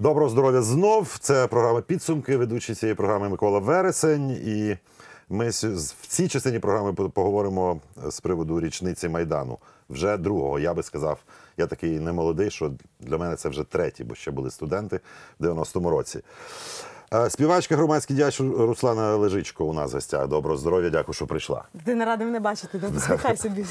Доброго здоров'я знов. Це програма підсумки. Ведучий цієї програми Микола Вересень. І ми в цій частині програми поговоримо з приводу річниці Майдану. Вже другого. Я би сказав, я такий не молодий, що для мене це вже третій, бо ще були студенти в 90-му році. Е, Співачка громадський діяч Руслана Лежичко у нас в гостях. Доброго здоров'я, дякую, що прийшла. Ти не радий мене бачити, не посміхай собі.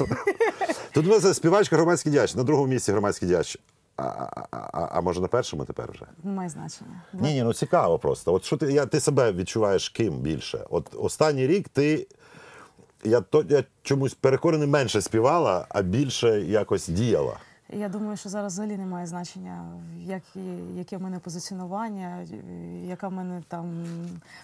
Тут у нас співачка громадський діяч, на другому місці громадський діяч. А, а, а, а може на першому тепер вже? Має значення. Ні, ні, ну цікаво просто. От що ти, я, ти себе відчуваєш ким більше? От останній рік ти. Я, то, я чомусь переконаний менше співала, а більше якось діяла. Я думаю, що зараз взагалі немає значення, як, яке в мене позиціонування, яке в мене там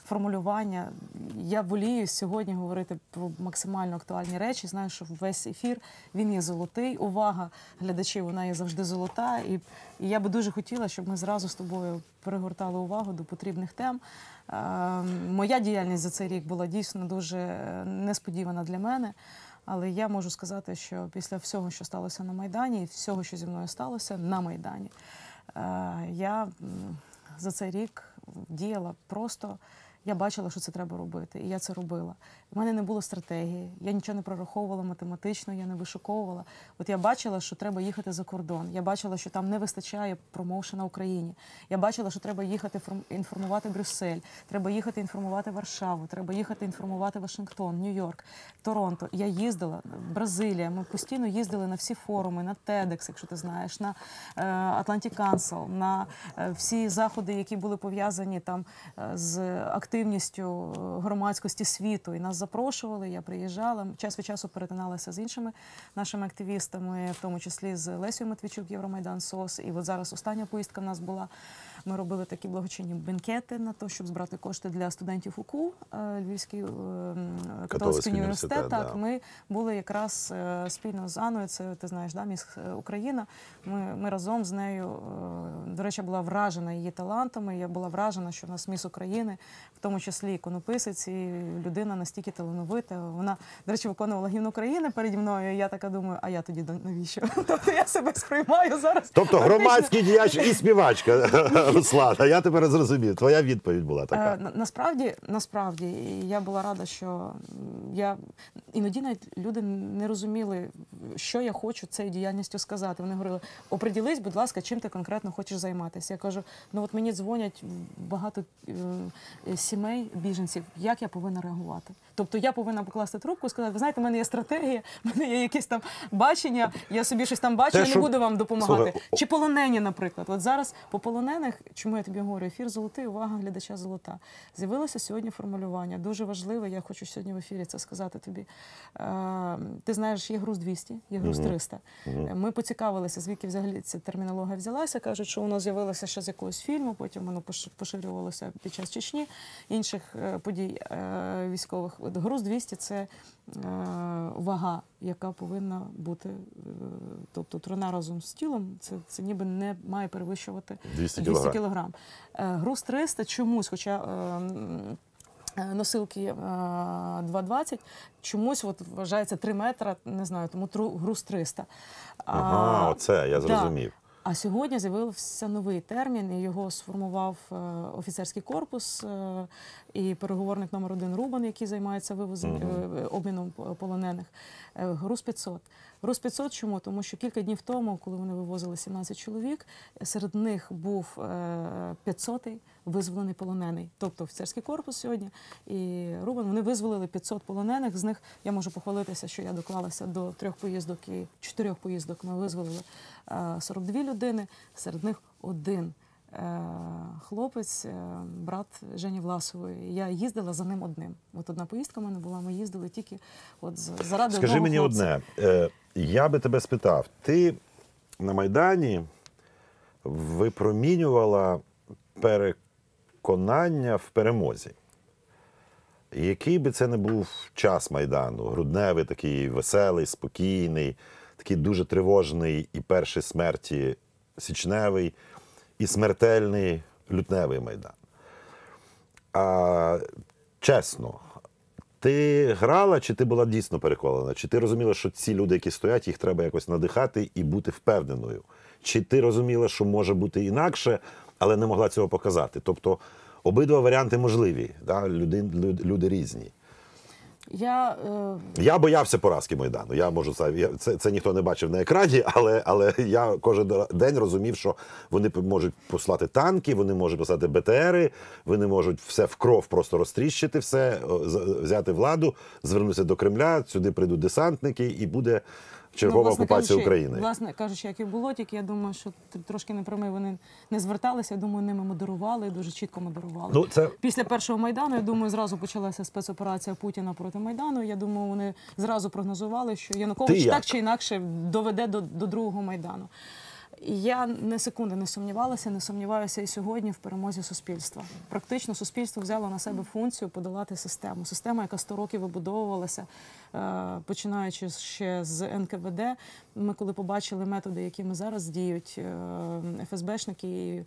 формулювання. Я волію сьогодні говорити про максимально актуальні речі. Знаю, що весь ефір він є золотий. Увага глядачів, вона є завжди золота. І, і я би дуже хотіла, щоб ми зразу з тобою перегортали увагу до потрібних тем. Е, моя діяльність за цей рік була дійсно дуже е, несподівана для мене. Але я можу сказати, що після всього, що сталося на Майдані, і всього, що зі мною сталося на Майдані, е, я за цей рік діяла просто. Я бачила, що це треба робити, і я це робила. У мене не було стратегії, я нічого не прораховувала математично, я не вишуковувала. От я бачила, що треба їхати за кордон. Я бачила, що там не вистачає промоушена Україні. Я бачила, що треба їхати інформувати Брюссель, треба їхати інформувати Варшаву, треба їхати інформувати Вашингтон, Нью-Йорк, Торонто. Я їздила Бразилія. Ми постійно їздили на всі форуми, на TEDx, якщо ти знаєш, на е, Atlantic Council, на е, всі заходи, які були пов'язані там е, з активністю е, громадськості світу. І нас запрошували. Я приїжджала. Час від часу перетиналася з іншими нашими активістами, в тому числі з Лесією Матвійчук, Євромайдан СОС. І от зараз остання поїздка в нас була. Ми робили такі благочинні бенкети на те, щоб збирати кошти для студентів УКУ е, Львівський е, католицький університет. Так, да. ми були якраз е, спільно з Аною, це ти знаєш, да, міс е, Україна. Ми, ми разом з нею, до речі, була вражена її талантами. Я була вражена, що в нас міс України, в тому числі іконописець, і людина настільки талановита. Вона, до речі, виконувала гімн України переді мною. І я така думаю, а я тоді навіщо? Тобто я себе сприймаю зараз. Тобто громадський діяч і співачка Руслана. Я тепер зрозумів. Твоя відповідь була Е, така. на- насправді, насправді, я була рада, що я іноді навіть люди не розуміли, що я хочу цією діяльністю сказати. Вони говорили: оприділись, будь ласка, чим ти конкретно хочеш займатися. Я кажу: ну от мені дзвонять багато е, е, сімей біженців, як я повинна реагувати. Тобто я повинна покласти трубку і сказати, ви знаєте, в мене є стратегія, в мене є якесь там бачення, я собі щось там бачу, я не буду вам допомагати. Слухай, Чи полонені, наприклад. От зараз по полонених, чому я тобі говорю, ефір золотий, увага глядача золота. З'явилося сьогодні формулювання. Дуже важливе, я хочу сьогодні в ефірі це сказати тобі. Е, ти знаєш, є груз 200, є груз 300. Е, Ми поцікавилися, звідки взагалі ця термінологія взялася. Кажуть, що воно з'явилося ще з якогось фільму, потім воно пош- поширювалося під час Чечні, інших е, подій е, військових. Груз 200 – це е, вага, яка повинна бути, е, тобто трона разом з тілом, це, це ніби не має перевищувати 200 200 кілограм. Е, Груз 300 чомусь, хоча носилки е, 2,20, чомусь от вважається 3 метра, не знаю, тому груз 300. А, Ага, оце я зрозумів. А сьогодні з'явився новий термін, і його сформував е, офіцерський корпус е, і переговорник номер один Рубан, який займається вивозом е, обміном полонених. Груз 500. 500 чому? Тому що кілька днів тому, коли вони вивозили 17 чоловік, серед них був е, 500-й визволений полонений. Тобто офіцерський корпус сьогодні і Рубан, вони визволили 500 полонених. З них я можу похвалитися, що я доклалася до трьох поїздок і чотирьох поїздок. Ми визволили е, 42 людини, серед них один. Е, Хлопець, е, брат Жені Власової. Я їздила за ним одним. От одна поїздка в мене була. Ми їздили тільки от заради Скажи мені хлопця. одне. Е, я би тебе спитав: ти на Майдані випромінювала переконання в перемозі. Який би це не був час Майдану, грудневий, такий веселий, спокійний, такий дуже тривожний і перший смерті січневий, і смертельний лютневий Майдан. А, чесно, ти грала, чи ти була дійсно переконана? Чи ти розуміла, що ці люди, які стоять, їх треба якось надихати і бути впевненою? Чи ти розуміла, що може бути інакше, але не могла цього показати. Тобто обидва варіанти можливі. Да? Люди, люд- люди різні. Я е, Я боявся поразки Майдану. Я можу це, це, це ніхто не бачив на екрані, але, але я кожен день розумів, що вони можуть послати танки, вони можуть послати БТРи, вони можуть все в кров просто розтріщити, все, взяти владу, звернутися до Кремля, сюди прийдуть десантники, і буде чергова Ну, власне окупація кажучи, України. Власне кажучи, як і було, тільки я думаю, що трошки не прямий вони не зверталися. Я думаю, ними модерували дуже чітко модерували. Ну, це Після першого майдану, я думаю, зразу почалася спецоперація Путіна проти майдану. Я думаю, вони зразу прогнозували, що Янукович так чи інакше доведе до, до другого майдану. І Я не секунди не сумнівалася, не сумніваюся і сьогодні в перемозі суспільства. Практично суспільство взяло на себе функцію подолати систему. Система, яка 100 років вибудовувалася, е, починаючи ще з НКВД. Ми коли побачили методи, якими зараз діють е, ФСБшники, і е,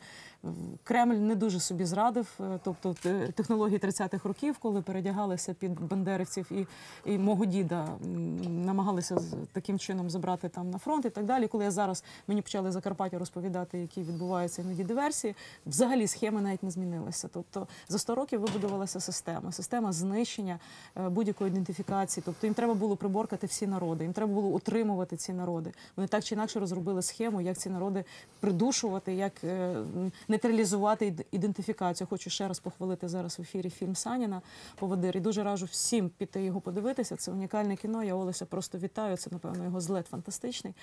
Кремль не дуже собі зрадив, тобто технології 30-х років, коли передягалися під бандерівців і, і мого діда намагалися таким чином забрати там на фронт і так далі. Коли я зараз мені почали Закарпаття розповідати, які відбуваються іноді диверсії, взагалі схеми навіть не змінилися. Тобто за 100 років вибудувалася система, система знищення е, будь-якої ідентифікації. Тобто їм треба було приборкати всі народи, їм треба було утримувати ці народи. Вони так чи інакше розробили схему, як ці народи придушувати, як е, нейтралізувати ідентифікацію. Хочу ще раз похвалити зараз в ефірі фільм Саніна Поводир. І дуже раджу всім піти його подивитися. Це унікальне кіно. Я Олеся просто вітаю. Це напевно його злет фантастичний.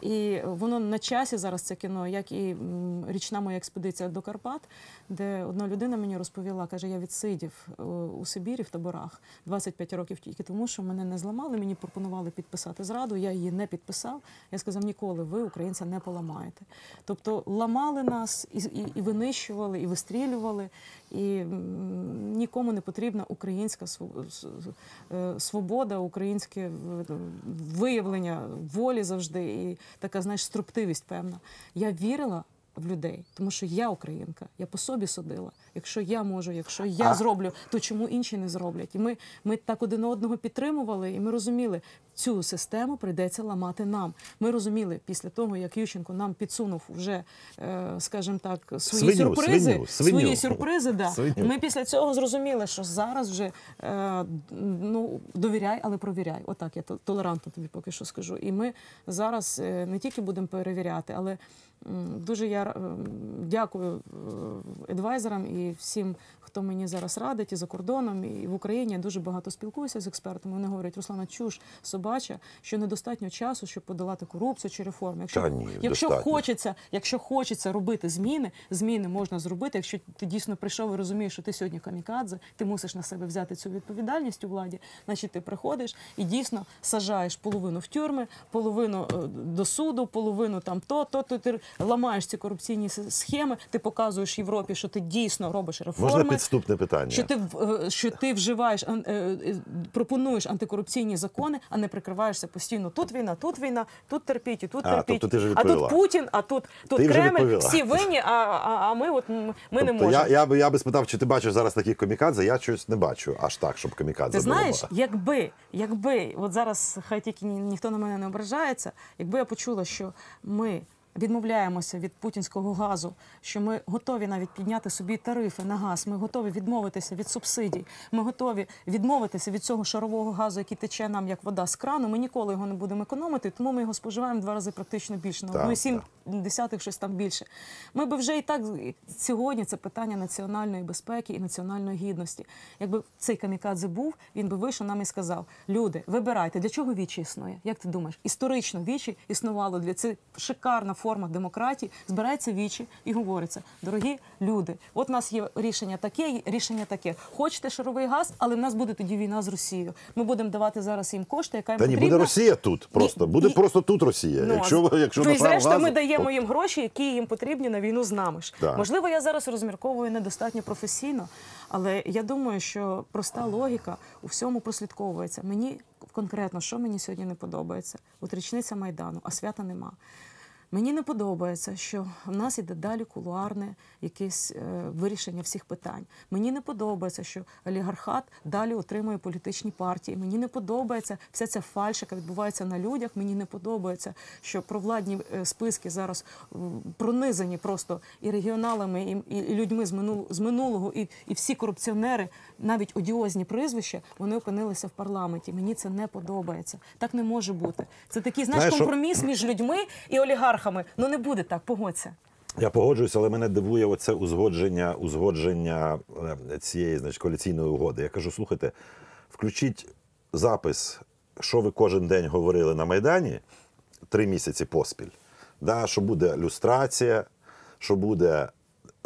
І воно на часі зараз це кіно, як і річна моя експедиція до Карпат, де одна людина мені розповіла, каже, я відсидів е, у Сибірі в таборах 25 років тільки тому, що мене не зламали. Мені пропонували підписати зраду. Я її не підписав. Я сказав, ніколи ви українця не поламаєте. Тобто ламали нас і, і, і винищували, і вистрілювали, і нікому не потрібна українська е, свобода, українське виявлення волі завжди, і така знаєш структивість певна. Я вірила. В людей, тому що я українка, я по собі судила. Якщо я можу, якщо я А- зроблю, то чому інші не зроблять? І ми, ми так один одного підтримували, і ми розуміли, цю систему прийдеться ламати нам. Ми розуміли після того, як Ющенко нам підсунув вже, е, скажімо так, свої Свиню, сюрпризи, свиню, свиню. свої сюрпризи. Да. Свиню. Ми після цього зрозуміли, що зараз вже е, ну довіряй, але провіряй. Отак я толерантно тобі поки що скажу. І ми зараз е, не тільки будемо перевіряти, але дуже я дякую едвайзерам і всім, хто мені зараз радить і за кордоном, і в Україні. Я дуже багато спілкуюся з експертами. Вони говорять, Руслана, чуш собача, що недостатньо часу, щоб подолати корупцію чи реформи. Якщо, Та ні, якщо достатньо. хочеться, якщо хочеться робити зміни, зміни можна зробити. Якщо ти дійсно прийшов і розумієш, що ти сьогодні камікадзе, ти мусиш на себе взяти цю відповідальність у владі. Значить, ти приходиш і дійсно сажаєш половину в тюрми, половину е, до суду, половину там то, то, то ти ламаєш ці корупційні схеми. Ти показуєш Європі, що ти дійсно робиш реформи. можна підступне питання. Що ти е, що ти вживаєш е, пропонуєш антикорупційні закони, а не прикриваєшся постійно. Тут війна, тут війна, тут терпіть, і тут А, терпіть. тобто ти вже а тут. Путін, а тут, тут Ти вже Кремль. відповіла. Всі винні, а, а, а ми от ми не Тобто можемо. я, я, би, я би спитав, чи ти бачиш зараз таких комікадзе, я щось не бачу аж так, щоб комікадзе Ти було. знаєш, якби, якби, от зараз хай тільки ні- ніхто на мене не ображається, якби я почула, що ми відмовляємося від путінського газу, що ми готові навіть підняти собі тарифи на газ, ми готові відмовитися від субсидій, ми готові відмовитися від цього шарового газу, який тече нам як вода з крану. Ми ніколи його не будемо економити, тому ми його споживаємо два рази практично більше, на Так, 1,7 десятих щось там більше. Ми би вже і так сьогодні це питання національної безпеки і національної гідності. Якби цей камікадзе був, він би вийшов нам і сказав: люди, вибирайте, для чого вічі існує? Як ти думаєш? Історично вічі існувало для це шикарна форма демократії. Збирається вічі і говориться: дорогі люди, от у нас є рішення таке, рішення таке. Хочете шаровий газ, але в нас буде тоді війна з Росією. Ми будемо давати зараз їм кошти, яка їм Та ні, потрібна. буде Росія тут просто. Буде ні. просто тут Росія. Ну, якщо якщо то і зрештою ми даємо їм гроші, які їм потрібні на війну з нами ж. Так. Можливо, я зараз розмірковую недостатньо професійно, але я думаю, що проста логіка у всьому прослідковується. Мені конкретно, що мені сьогодні не подобається, от річниця майдану, а свята нема. Мені не подобається, що в нас іде далі кулуарне якесь е, вирішення всіх питань. Мені не подобається, що олігархат далі отримує політичні партії. Мені не подобається вся ця фальш, яка відбувається на людях. Мені не подобається, що провладні е, списки зараз пронизані просто і регіоналами, і, і, людьми з минулого, з минулого, і, і всі корупціонери, навіть одіозні прізвища, вони опинилися в парламенті. Мені це не подобається. Так не може бути. Це такий знаєш, компроміс між людьми і олігархами. Ну не буде так, погодься. Я погоджуюся, але мене дивує оце узгодження, узгодження е, цієї значить, коаліційної угоди. Я кажу: слухайте, включіть запис, що ви кожен день говорили на Майдані три місяці поспіль. Да, що буде люстрація, що буде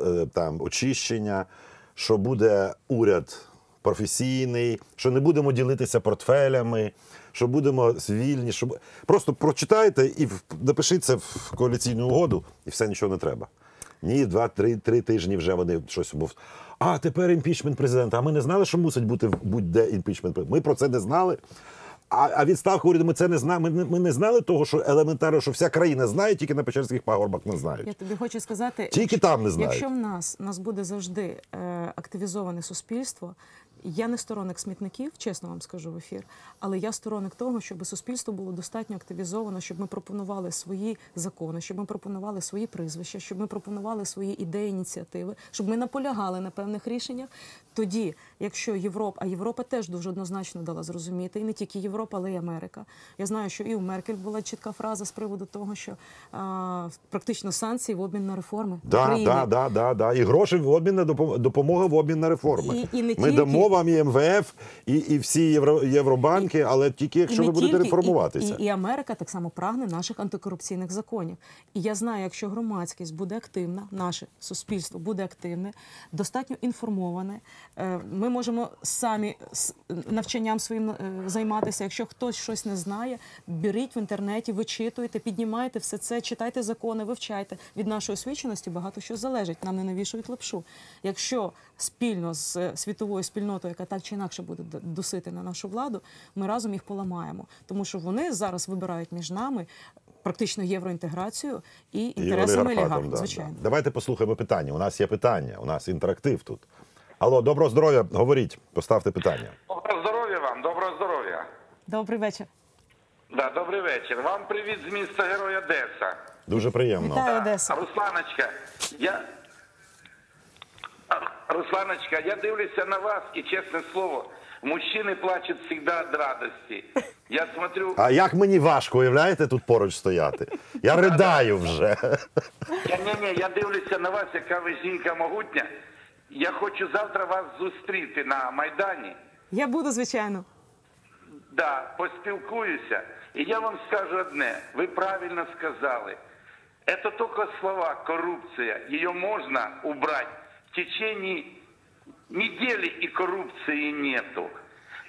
е, там очищення, що буде уряд професійний, що не будемо ділитися портфелями, що будемо вільні. Що... Просто прочитайте і напишіть це в коаліційну угоду, і все нічого не треба. Ні, два-три три тижні вже вони щось був. А тепер імпічмент президента. А ми не знали, що мусить бути будь-де імпічмент президента. Ми про це не знали. А, а відставка уряду ми це не знали. Ми, не- ми не знали того, що елементарно, що вся країна знає, тільки на Печерських пагорбах не знають. Я тобі хочу сказати, Тільки якщо- там не знають. Якщо в нас, нас буде завжди е, активізоване суспільство, я не сторонник смітників, чесно вам скажу в ефір, але я сторонник того, щоб суспільство було достатньо активізовано, щоб ми пропонували свої закони, щоб ми пропонували свої прізвища, щоб ми пропонували свої ідеї, ініціативи, щоб ми наполягали на певних рішеннях. Тоді, якщо Європа, а Європа теж дуже однозначно дала зрозуміти, і не тільки Європа, але й Америка. Я знаю, що і у Меркель була чітка фраза з приводу того, що а, практично санкції в обмін на реформи Да, да, да, да, да. І гроші в обмін на допом- допомога в обмін на реформи. І- і не Ми тільки- дамо вам і МВФ, і, і всі євро, євробанки, але тільки якщо ви будете реформуватися. І, і, і Америка так само прагне наших антикорупційних законів. І я знаю, якщо громадськість буде активна, наше суспільство буде активне, достатньо інформоване. е, Ми можемо самі навчанням своїм е, займатися. Якщо хтось щось не знає, беріть в інтернеті, вичитуйте, піднімайте все це, читайте закони, вивчайте. Від нашої освіченості багато що залежить. Нам не навішують лапшу. Якщо спільно з е, світовою спільнотою, яка так чи інакше буде досити на нашу владу, ми разом їх поламаємо. Тому що вони зараз вибирають між нами практично євроінтеграцію і інтересами олігархів. да, Звичайно. да. Давайте послухаємо питання. У нас є питання, у нас інтерактив тут. Алло, доброго здоров'я, говоріть, поставте питання. Доброго здоров'я вам, доброго здоров'я. Добрий вечір. Да, добрий вечір. Вам привіт з міста Герой Одеса. Дуже приємно. Вітаю, Одеса. Русланочка, я. Русланочка, я дивлюся на вас і чесне слово, мужчини плачуть завжди від радості. Я смотрю, А як мені важко, уявляєте, тут поруч стояти? Я ридаю вже. ні, ні, я дивлюся на вас, яка ви жінка могутня. Я хочу завтра вас зустріти на Майдані. Я буду, звичайно. Да, поспілкуюся. І я вам скажу одне. Ви правильно сказали. Это только слова, коррупция. Ее можно убрать. Течение недели і корупції нету.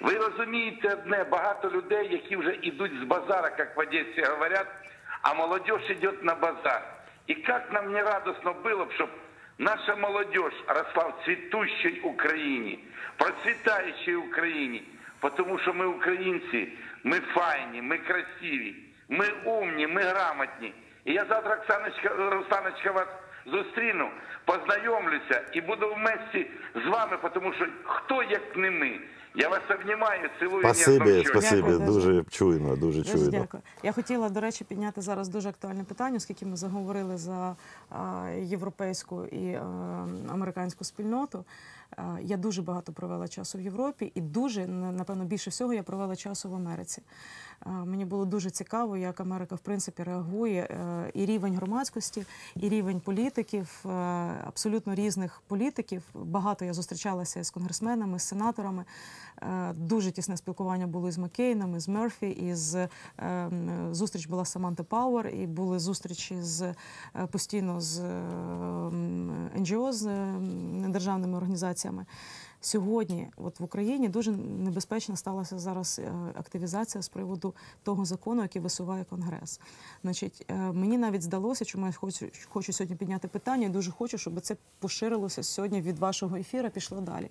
Ви розумієте одне, багато людей, які вже йдуть з базара, як в Одесі говорять, а молодежь йде на базар. І як нам не радостно було б, щоб наша молодежь росла в цвітущій Україні, процвітаючій Україні. Тому що ми українці, ми файні, ми красиві, ми умні, ми грамотні. І я завтра, Оксаночка, Русланочка, вас зустріну, познайомлюся і буду в вместе з вами, тому що хто як не ми. Я вас обнімаю, цілую Спасибі, спасибі. Дякую дуже. Дуже чуйно, дуже Дуже чуйно. дякую. Я хотіла, до речі, підняти зараз дуже актуальне питання, оскільки ми заговорили за європейську і американську спільноту. Я дуже багато провела часу в Європі, і дуже напевно більше всього я провела часу в Америці. Мені було дуже цікаво, як Америка в принципі реагує е, і рівень громадськості, і рівень політиків, е, абсолютно різних політиків. Багато я зустрічалася з конгресменами, з сенаторами. Е, Дуже тісне спілкування було і з Маккейном, і з Мерфі, і з е, зустріч була Саманта Пауер, і були зустрічі з е, постійно з НГО, з недержавними організаціями. Сьогодні, от в Україні, дуже небезпечно сталася зараз активізація з приводу того закону, який висуває Конгрес. Значить, мені навіть здалося, чому я хочу, хочу сьогодні підняти питання, і дуже хочу, щоб це поширилося сьогодні від вашого ефіру, пішло далі.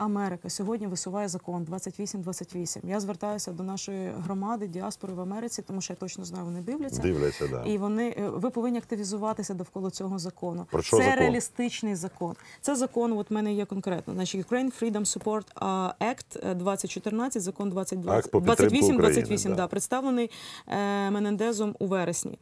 Америка сьогодні висуває закон 2828. Я звертаюся до нашої громади діаспори в Америці, тому що я точно знаю, вони дивляться. Дивляться, да. І вони е, ви повинні активізуватися довкола цього закону. Про що це закон? реалістичний закон. Це закон. От в мене є конкретно. Значить, Ukraine Freedom Support Act е, 2014, закон 2020, Акт по підтримку 28, України, 28, да. да, представлений е, Менендезом у вересні.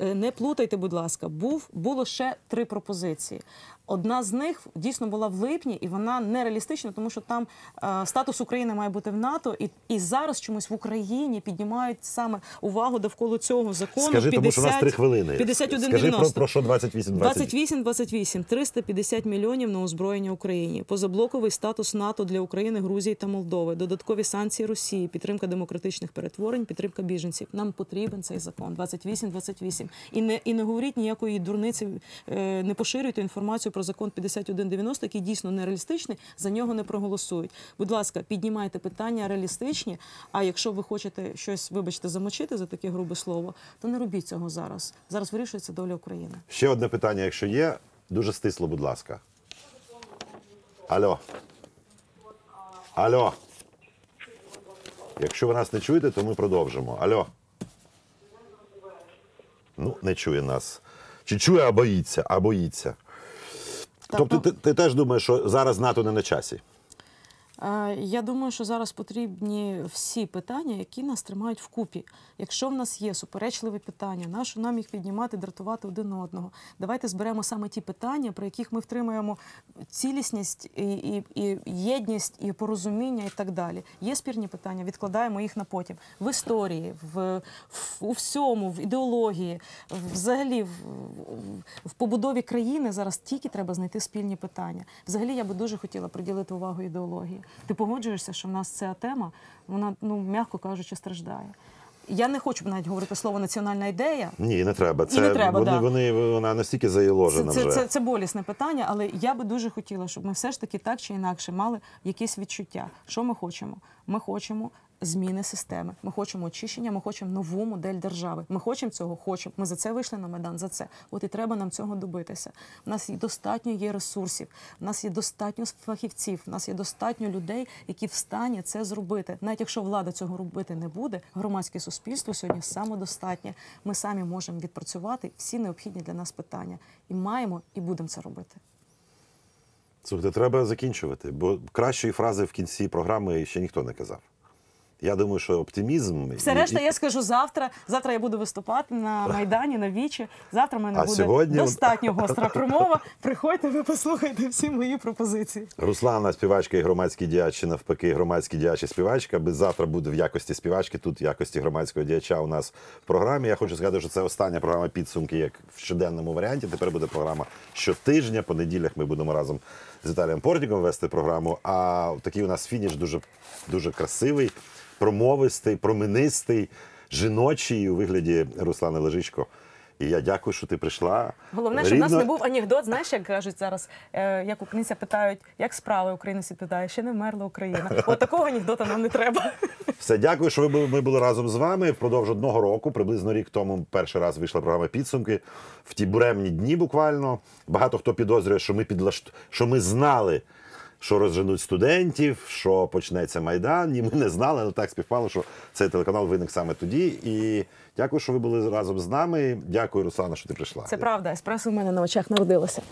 Е, Не плутайте, будь ласка, був було ще три пропозиції. Одна з них дійсно була в липні, і вона нереалістична, тому що там е, статус України має бути в НАТО, і, і зараз чомусь в Україні піднімають саме увагу довкола цього закону. Скажи, тому що у нас три хвилини. 51 Скажи про, 90. про що 28 20 28, 28, 350 мільйонів на озброєння Україні, позаблоковий статус НАТО для України, Грузії та Молдови, додаткові санкції Росії, підтримка демократичних перетворень, підтримка біженців. Нам потрібен цей закон 28, 28. І не і не говоріть ніякої дурниці, е, не поширюйте інформацію про закон 5190, який дійсно нереалістичний. За нього не проголосують. Будь ласка, піднімайте питання реалістичні. А якщо ви хочете щось, вибачте, замочити за таке грубе слово, то не робіть цього зараз. Зараз вирішується доля України. Ще одне питання, якщо є, дуже стисло, будь ласка. Алло. Алло. Якщо ви нас не чуєте, то ми продовжимо. Алло. Ну, не чує нас. Чи чує, а боїться, а боїться. Тобто ну- ти, ти теж думаєш, що зараз НАТО не на часі? Е, Я думаю, що зараз потрібні всі питання, які нас тримають вкупі. Якщо в нас є суперечливі питання, нащо нам їх піднімати, дратувати один одного? Давайте зберемо саме ті питання, при яких ми втримаємо цілісність і, і, і єдність, і порозуміння, і так далі. Є спірні питання, відкладаємо їх на потім. В історії, в, в у всьому, в ідеології, взагалі в- в побудові країни зараз тільки треба знайти спільні питання. Взагалі, я би дуже хотіла приділити увагу ідеології. Ти погоджуєшся, що в нас ця тема, вона, ну м'яко кажучи, страждає. Я не хочу навіть говорити слово національна ідея. Ні, не треба. Це не треба, вони, да. вони, вона настільки Це, заєложена це, це, це болісне питання, але я би дуже хотіла, щоб ми все ж таки так чи інакше мали якісь відчуття. Що ми хочемо? Ми хочемо зміни системи. Ми хочемо очищення, ми хочемо нову модель держави. Ми хочемо цього, хочемо. Ми за це вийшли на майдан. За це. От і треба нам цього добитися. У нас достатньо є ресурсів, у нас є достатньо фахівців, у нас є достатньо людей, які в стані це зробити. Навіть якщо влада цього робити не буде, громадське суспільство сьогодні самодостатнє. Ми самі можемо відпрацювати всі необхідні для нас питання. І маємо, і будемо це робити. Слухайте, треба закінчувати, бо кращої фрази в кінці програми ще ніхто не казав. Я думаю, що оптимізм. Все і- решта я скажу завтра. Завтра я буду виступати на Майдані, на Вічі. Завтра в мене А буде сьогодні- достатньо гостра промова. Приходьте, ви послухайте всі мої пропозиції. Руслана, співачка і громадський діяч, навпаки, громадський діяч і співачка. Без завтра буде в якості співачки, тут в якості громадського діяча у нас в програмі. Я хочу сказати, що це остання програма підсумки, як в щоденному варіанті. Тепер буде програма щотижня. По неділях ми будемо разом з Віталієм Портніком вести програму. А такий у нас фініш дуже, дуже красивий, промовистий, променистий, жіночий у вигляді Руслани Лежичко. І я дякую, що ти прийшла. Головне, щоб в нас не був анекдот. Знаєш, як кажуть зараз, е, як українця питають, як справи українець відповідає, ще не вмерла Україна. От такого анекдота нам не треба. Все, дякую, що ви були, ми були разом з вами. Впродовж одного року, приблизно рік тому, перший раз вийшла програма підсумки в ті буремні дні. Буквально багато хто підозрює, що ми підлашт... що ми знали, що розженуть студентів, що почнеться майдан. Ні, ми не знали, але так співпало, що цей телеканал виник саме тоді. І дякую, що ви були разом з нами. Дякую, Руслана, що ти прийшла. Це правда, еспресо в мене на очах народилося.